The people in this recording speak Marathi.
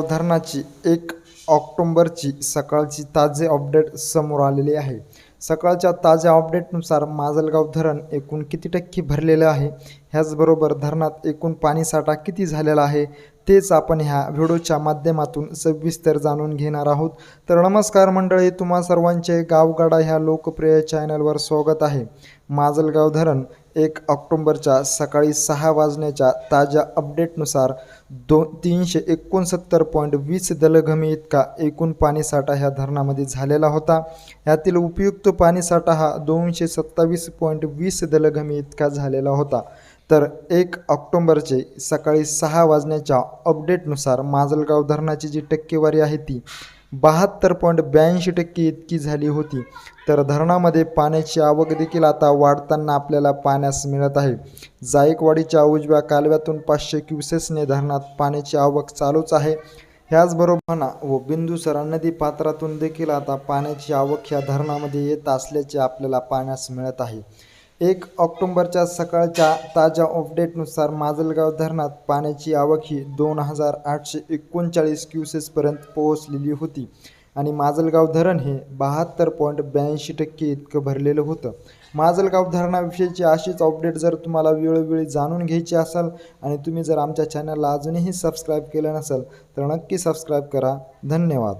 धरणाची एक ऑक्टोंबरची सकाळची ताजे अपडेट समोर आलेले आहे. सकाळच्या ताज्या अपडेटनुसार माजलगाव धरण एकूण किती टक्के भरलेलं आहे? ह्याचबरोबर धरणात एकूण पाणीसाठा किती झालेला आहे? तेच आपण ह्या व्हिडिओच्या माध्यमातून सविस्तर जाणून घेणार आहोत. तर नमस्कार मंडळी तुम्हा सर्वांचे गावगाडा ह्या लोकप्रिय चॅनलवर स्वागत आहे. माजलगाव धरण एक ऑक्टोंबरच्या सकाळी सहा वाजण्याच्या ताज्या अपडेटनुसार दोन तीनशे एकोणसत्तर पॉईंट वीस दलघमी इतका एकूण पाणीसाठा ह्या धरणामध्ये झालेला होता. यातील उपयुक्त पाणीसाठा हा दोनशे सत्तावीस पॉईंट वीस दलघमी इतका झालेला होता. तर एक ऑक्टोंबरचे सकाळी सहा वाजण्याच्या अपडेटनुसार माजलगाव धरणाची जी टक्केवारी आहे ती बहात्तर पॉईंट ब्याऐंशी टक्के इतकी झाली होती. तर धरणामध्ये पाण्याची आवक देखील आता वाढताना आपल्याला पाण्यास मिळत आहे. जायकवाडीच्या उजव्या कालव्यातून पाचशे क्युसेसने धरणात पाण्याची आवक चालूच आहे. ह्याचबरोबर म्हणा व बिंदुसरा नदी पात्रातून देखील आता पाण्याची आवक ह्या धरणामध्ये येत असल्याचे आपल्याला पाण्यास मिळत आहे. एक ऑक्टोंबरच्या सकाळच्या ताज्या अपडेटनुसार माजलगाव धरणात पाण्याची आवक ही दोन हजार आठशे एकोणचाळीस क्युसेसपर्यंत पोहोचलेली होती आणि माजलगाव धरण हे बहात्तर पॉईंट ब्याऐंशी टक्के इतकं भरलेलं होतं. माजलगाव धरणाविषयीची अशीच अपडेट जर तुम्हाला वेळोवेळी जाणून घ्यायची असाल आणि तुम्ही जर आमच्या चॅनलला अजूनही सबस्क्राईब केलं नसेल तर नक्की सबस्क्राईब करा. धन्यवाद.